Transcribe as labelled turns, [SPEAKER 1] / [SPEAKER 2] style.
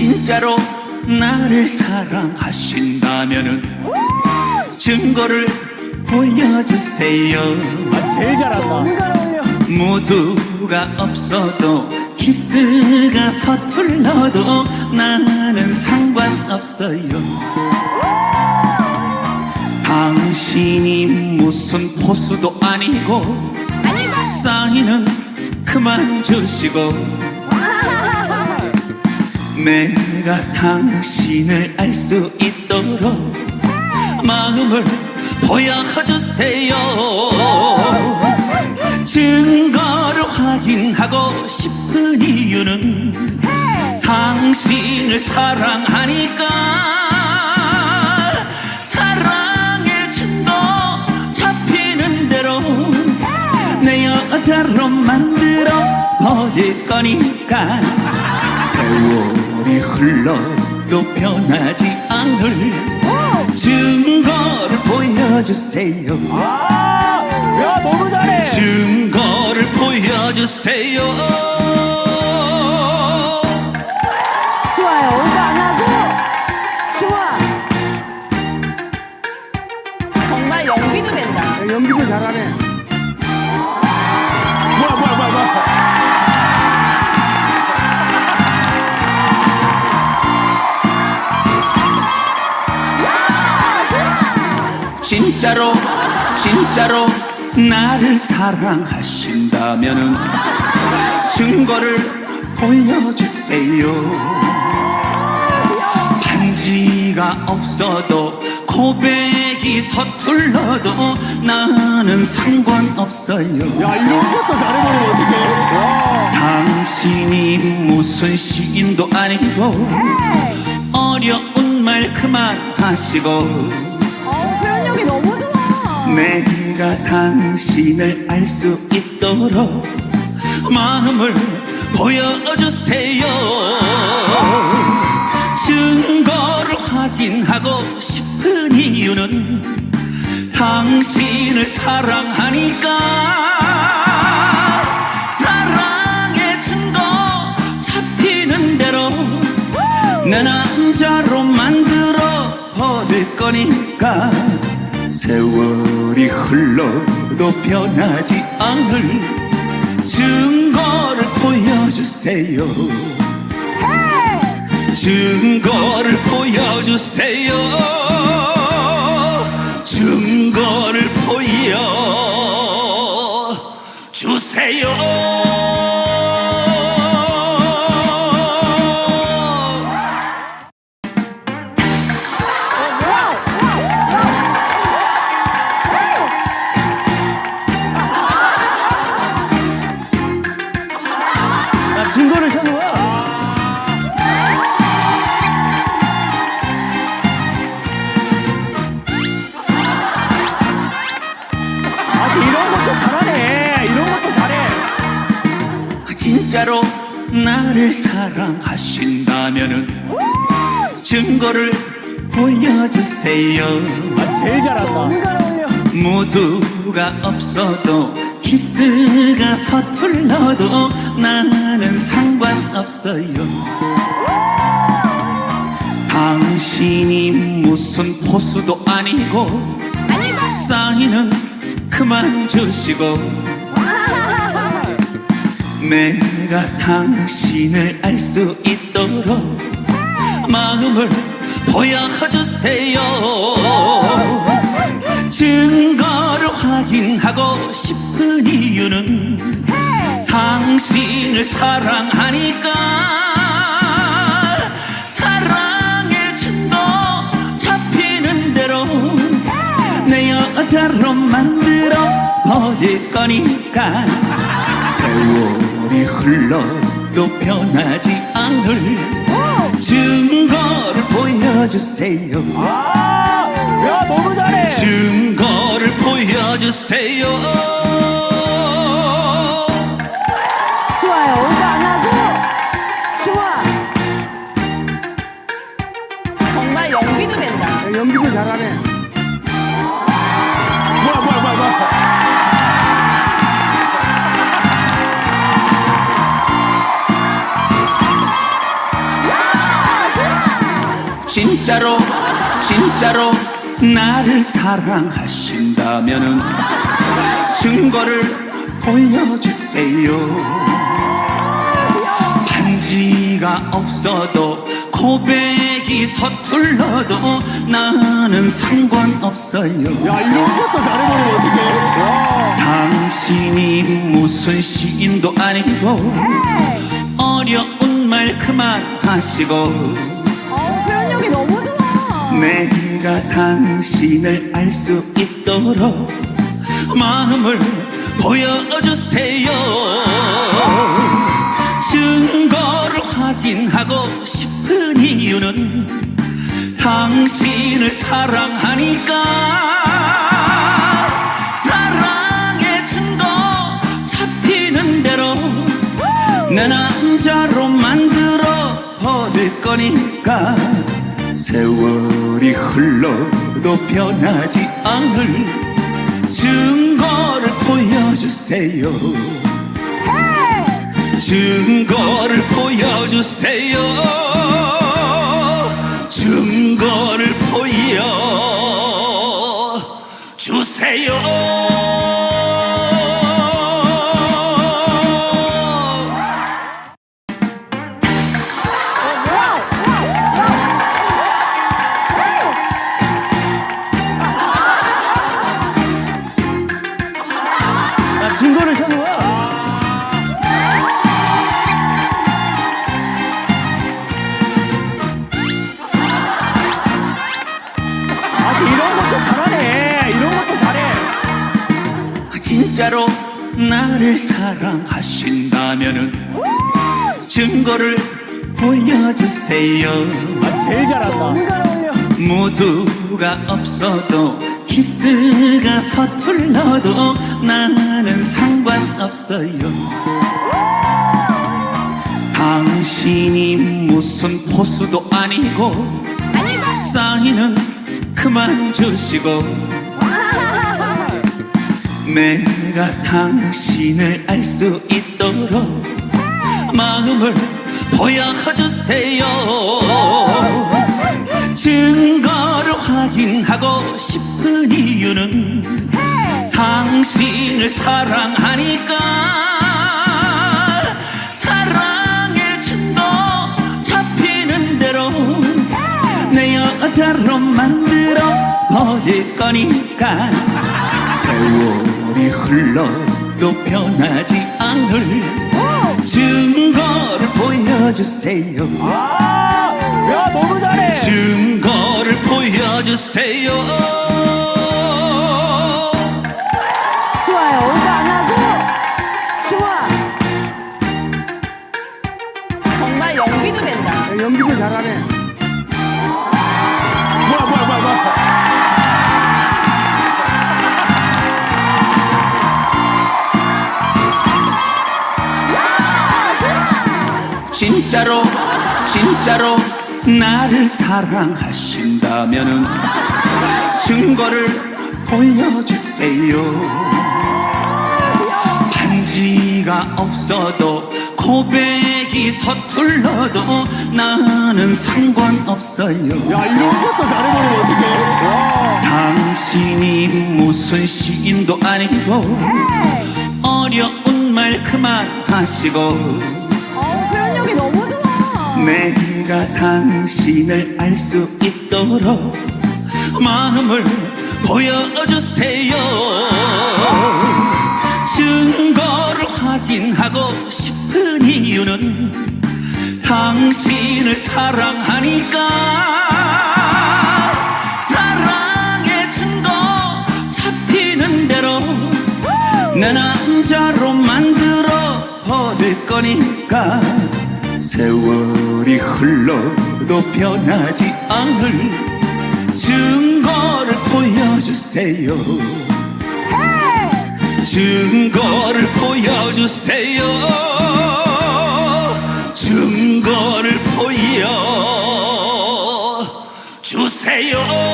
[SPEAKER 1] 진짜로 나를 사랑하신다면은 증거를 보여주세요.
[SPEAKER 2] 아, 제일 잘한다.
[SPEAKER 1] 모두가 없어도 키스가 서툴러도 나는 상관없어요. 당신이 무슨 포수도 아니고 사인은 그만 주시고 내가 당신을 알 수 있도록 마음을 보여주세요. 증거를 확인하고 싶은 이유는 당신을 사랑하니까. 사랑의 증거 잡히는 대로 내 여자로 만들어 버릴 거니까. 세 월이 흘러도 변하지 않을 증거를 보여주세요
[SPEAKER 2] 아, 야, 너무 잘해.
[SPEAKER 1] 증거를 보여주세요. 진짜로 진짜로 나를 사랑하신다면은 증거를 보여주세요 반지가 없어도 고백이 서툴러도 나는 상관없어요
[SPEAKER 2] 야, 이런 것도 잘해보면 어떡해. 와.
[SPEAKER 1] 당신이 무슨 시인도 아니고 어려운 말 그만하시고 내가 당신을 알 수 있도록 마음을 보여주세요. 증거를 확인하고 싶은 이유는 당신을 사랑하니까. 사랑의 증거 잡히는 대로 내 남자로 만들어 버릴 거니까 세월이 흘러도 변하지 않을 증거를 보여주세요. 증거를 보여주세요. 증거를 보여주세요 나를 사랑하신다면은 증거를 보여주세요.
[SPEAKER 2] 아, 제일 잘한다.
[SPEAKER 1] 모두가 없어도 키스가 서툴러도 나는 상관없어요. 당신이 무슨 포수도 아니고 사인은 그만 주시고 내가 당신을 알 수 있도록 마음을 보여주세요. 증거를 확인하고 싶은 이유는 당신을 사랑하니까. 사랑의 증거 잡히는 대로 내 여자로 만들어 버릴 거니까 흘러도 변하지 않을 증거를 보여주세요
[SPEAKER 2] 아, 야, 너무 잘해.
[SPEAKER 1] 증거를 보여주세요
[SPEAKER 3] 좋아요. 오버 안 하고 좋아. 정말 연기도 된다.
[SPEAKER 2] 연기도 잘하네. 뭐야, 뭐야, 뭐야, 뭐야.
[SPEAKER 1] 진짜로 진짜로 나를 사랑하신다면은 증거를 보여주세요. 반지가 없어도 고백이 서툴러도 나는 상관없어요.
[SPEAKER 2] 야 이런 것도 잘해버리면 어떡해? 와.
[SPEAKER 1] 당신이 무슨 시인도 아니고 어려운 말 그만하시고 내가 당신을 알 수 있도록 마음을 보여주세요. 증거를 확인하고 싶은 이유는 당신을 사랑하니까. 사랑의 증거 잡히는 대로 내 남자로 만들어 버릴 거니까. 세월 이 흘러도 변하지 않을 증거를 보여주세요. 증거를 보여주세요. 증거를 보여주세요 진짜로 나를 사랑하신다면은 증거를 보여주세요.
[SPEAKER 2] 아 제일 잘한다.
[SPEAKER 1] 무드가 없어도 키스가 서툴러도 나는 상관없어요. 당신이 무슨 포수도 아니고 사인은 그만 주시고 내가 당신을 알 수 있도록 마음을 보여주세요. 증거를 확인하고 싶은 이유는 당신을 사랑하니까. 사랑의 증거 잡히는 대로 내 여자로 만들어 버릴 거니까. 세월 이 흘러도 변하지 않을 증거를 보여주세요
[SPEAKER 2] 야 너무 잘해
[SPEAKER 1] 증거를 보여주세요
[SPEAKER 3] 좋아요. 오버 안 하고. 좋아. 정말 연기도 된다.
[SPEAKER 2] 연기도 잘하네
[SPEAKER 1] 진짜로 진짜로 나를 사랑하신다면은 증거를 보여주세요. 반지가 없어도 고백이 서툴러도 나는 상관없어요.
[SPEAKER 2] 야 이런 것도 잘해버리면 어떡해? 와.
[SPEAKER 1] 당신이 무슨 시인도 아니고 어려운 말 그만하시고 내가 당신을 알 수 있도록 마음을 보여주세요. 증거를 확인하고 싶은 이유는 당신을 사랑하니까 글러도 변하지 않을 증거를 보여주세요. 증거를 보여주세요. 증거를 보여주세요.